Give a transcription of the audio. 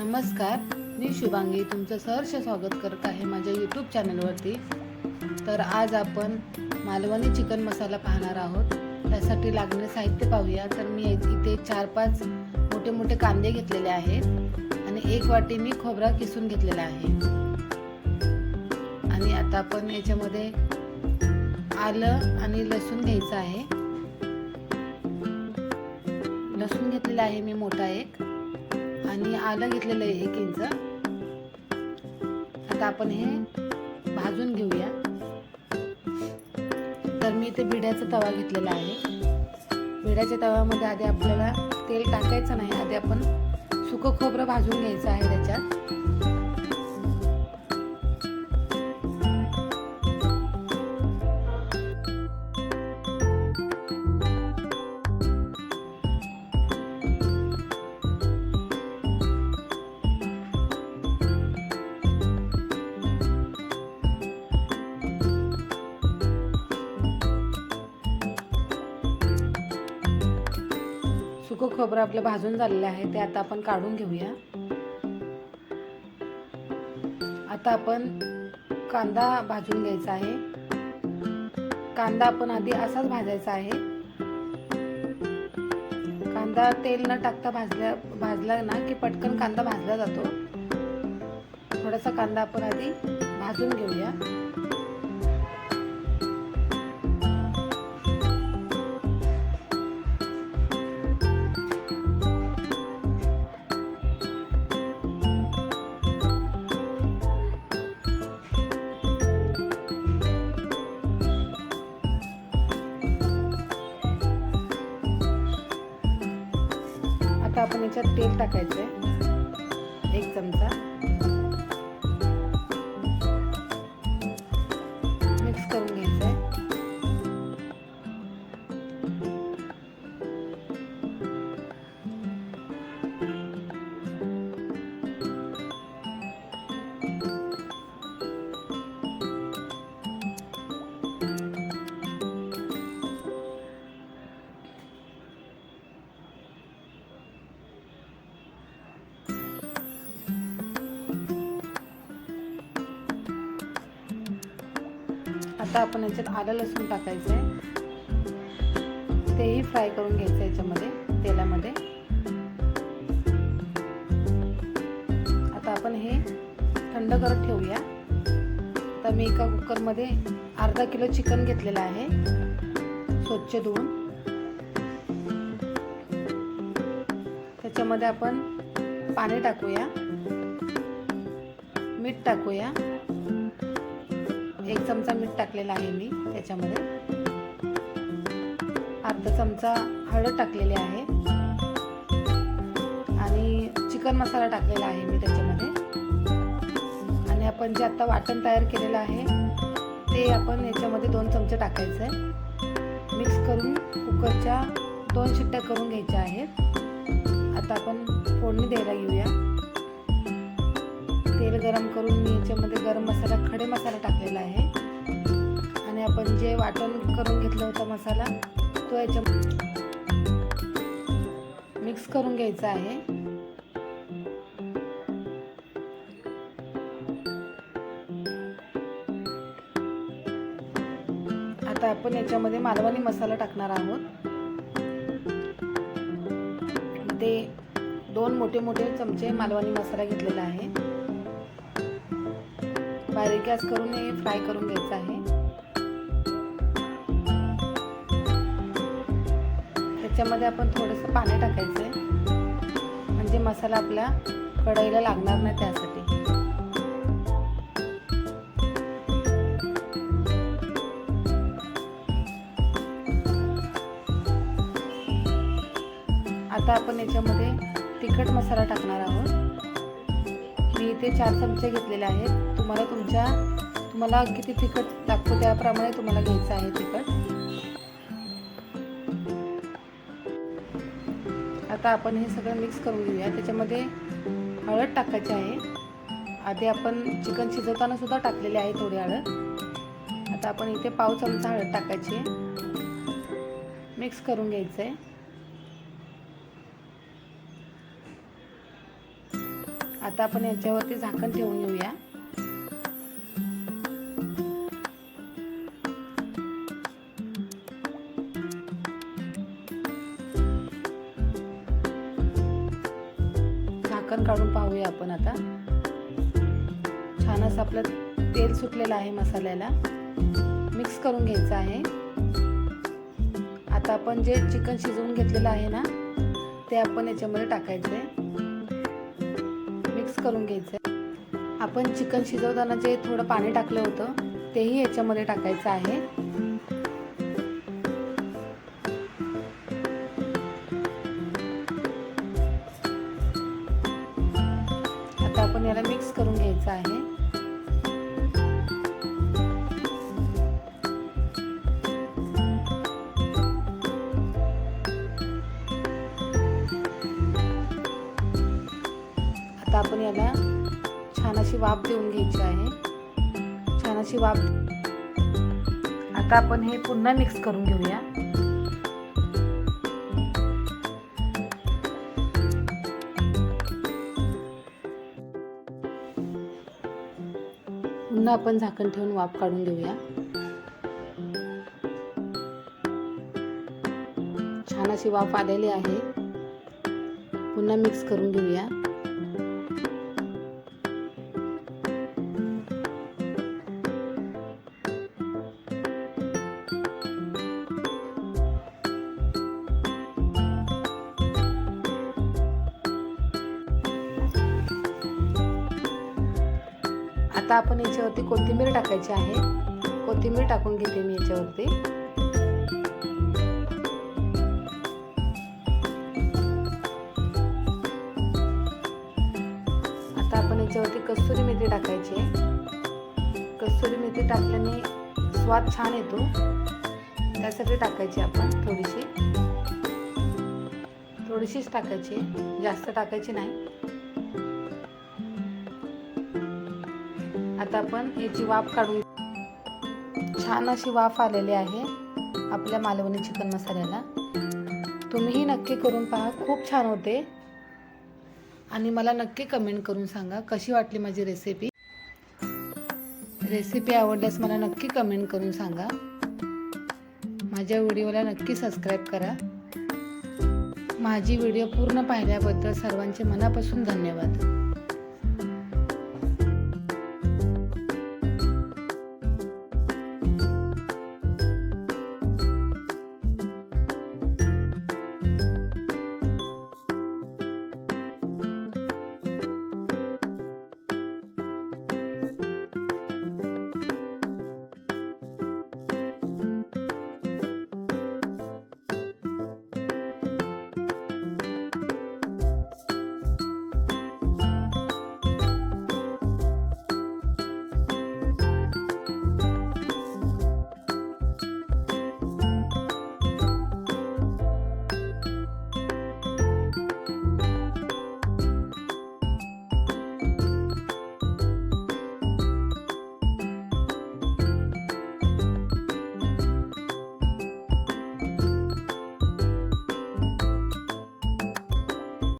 नमस्कार मी शुभांगी तुमचं सहर्ष स्वागत करत आहे माझ्या यूट्यूब चॅनलवरती तर आज आपण मालवणी चिकन मसाला पाहणार आहोत. त्यासाठी लागणारे साहित्य पाहूया. तर मी इथे चार पाच मोठे मोठे कांदे घेतलेले आहेत आणि एक वाटी मी खोबरा किसून घेतलेला आहे. आणि आता आपण याच्यामध्ये आलं आणि लसूण घ्यायचं आहे. लसूण घेतलेला आहे मी मोठा एक. आणि आलं घेतलेलं आहे एक इंच. आता आपण हे भाजून घेऊया. तर मी इथे बिड्याचा तवा घेतलेला आहे. बिड्याच्या तव्यामध्ये आधी आपल्याला तेल टाकायचं नाही. आधी आपण सुकं खोबरं भाजून घ्यायचं आहे त्याच्यात. सुकं खोबरं आपलं भाजून झालेलं आहे ते आता आपण काढून घेऊया. आता आपण कांदा भाजून घ्यायचा आहे. कांदा आपण आधी असाच भाजायचा आहे. कांदा तेल न टाकता भाजल्या भाजला ना की पटकन कांदा भाजला जातो. थोडासा कांदा आपण आधी भाजून घेऊया. आपण याच्यात तेल टाकायचं आहे एक चमचा. मिक्स करून घ्यायचं आता आपण याच्यात आलं लसूण टाकायचं आहे तेही फ्राय करून घ्यायचं याच्यामध्ये तेलामध्ये. आता आपण हे थंड करत ठेवूया. तर मी एका कुकरमध्ये अर्धा किलो चिकन घेतलेलं आहे स्वच्छ धुवून. त्याच्यामध्ये आपण पाणी टाकूया मीठ टाकूया. एक चमचा मीठ टाकलेला आहे मी त्याच्यामध्ये. अर्धा चमचा हळद टाकलेली आहे. आणि चिकन मसाला टाकलेला आहे मी त्याच्यामध्ये. आणि आपण जे आता वाटण तयार केलेलं आहे ते आपण याच्यामध्ये दोन चमचे टाकायचं आहे. मिक्स करून कुकरच्या दोन शिट्ट्या करून घ्यायच्या आहेत. आता आपण फोडणी द्यायला घेऊया. गरम करून मी याच्यामध्ये गरम मसाला खडे मसाला टाकलेला आहे. आणि आपण जे वाटण करून घेतलं होता मसाला तो याच्या मिक्स करून घ्यायचा आहे. आता आपण याच्यामध्ये मालवणी मसाला टाकणार आहोत. ते दोन मोठे मोठे चमचे मालवणी मसाला घेतलेला आहे. बारीक गॅस करून हे फ्राय करून घ्यायचं आहे. त्याच्यामध्ये आपण थोडंसं पाणी टाकायचं आहे म्हणजे मसाला आपल्या कढईला लागणार नाही त्यासाठी. आता आपण याच्यामध्ये तिखट मसाला टाकणार आहोत. मी इथे चार चमचे घेतलेले आहेत. तुम्हाला तुमच्या तुम्हाला किती तिखट लागतो त्याप्रमाणे तुम्हाला घ्यायचं आहे तिखट. आता आपण हे सगळं मिक्स करून घेऊया. त्याच्यामध्ये हळद टाकायची आहे. आधी आपण चिकन शिजवताना सुद्धा टाकलेले आहे थोडी हळद. आता आपण इथे पाव चमचा हळद टाकायची मिक्स करून घ्यायचं आहे आता आपण याच्यावरती झाकण ठेवून घेऊया. झाकण काढून पाहूया आपण आता. छान असं आपलं तेल सुटलेलं आहे मसाल्याला. मिक्स करून घ्यायचं आहे. आता आपण जे चिकन शिजवून घेतलेलं आहे ना ते आपण याच्यामध्ये टाकायचं आहे मिक्स करून घ्यायचं आहे आपण चिकन शिजवताना जे थोडं पाणी टाकलं होतं तेही याच्यामध्ये टाकायचं आहे. आता आपण याला मिक्स करून घ्यायचं आहे. छान अशी वाफ देऊन घ्यायची आहे. छान अशी वाफ. आता आपण हे पुन्हा मिक्स करून घेऊया. पुन्हा आपण झाकण ठेवून वाफ काढून घेऊया. छान अशी वाफ आलेली आहे. पुन्हा मिक्स करून घेऊया. आता आपण याच्यावरती कोथिंबीर टाकायची आहे. कोथिंबीर टाकून घेते मी याच्यावरती. आता आपण याच्यावरती कस्तुरी मेथी टाकायची आहे. कस्तुरी मेथी टाकल्याने स्वाद छान येतो. त्यासाठी टाकायची आपण थोडीशी. थोडीशीच टाकायची. जास्त टाकायची नाही. आता आपण याची वाफ काढून छान अशी वाफ आलेली आहे आपल्या मालवणी चिकन मसाल्याला. तुम्हीही नक्की करून पहा खूप छान होते. आणि मला नक्की कमेंट करून सांगा कशी वाटली माझी रेसिपी रेसिपी आवडल्यास मला नक्की कमेंट करून सांगा. माझ्या व्हिडिओला नक्की सबस्क्राईब करा. माझी व्हिडिओ पूर्ण पाहिल्याबद्दल सर्वांचे मनापासून धन्यवाद.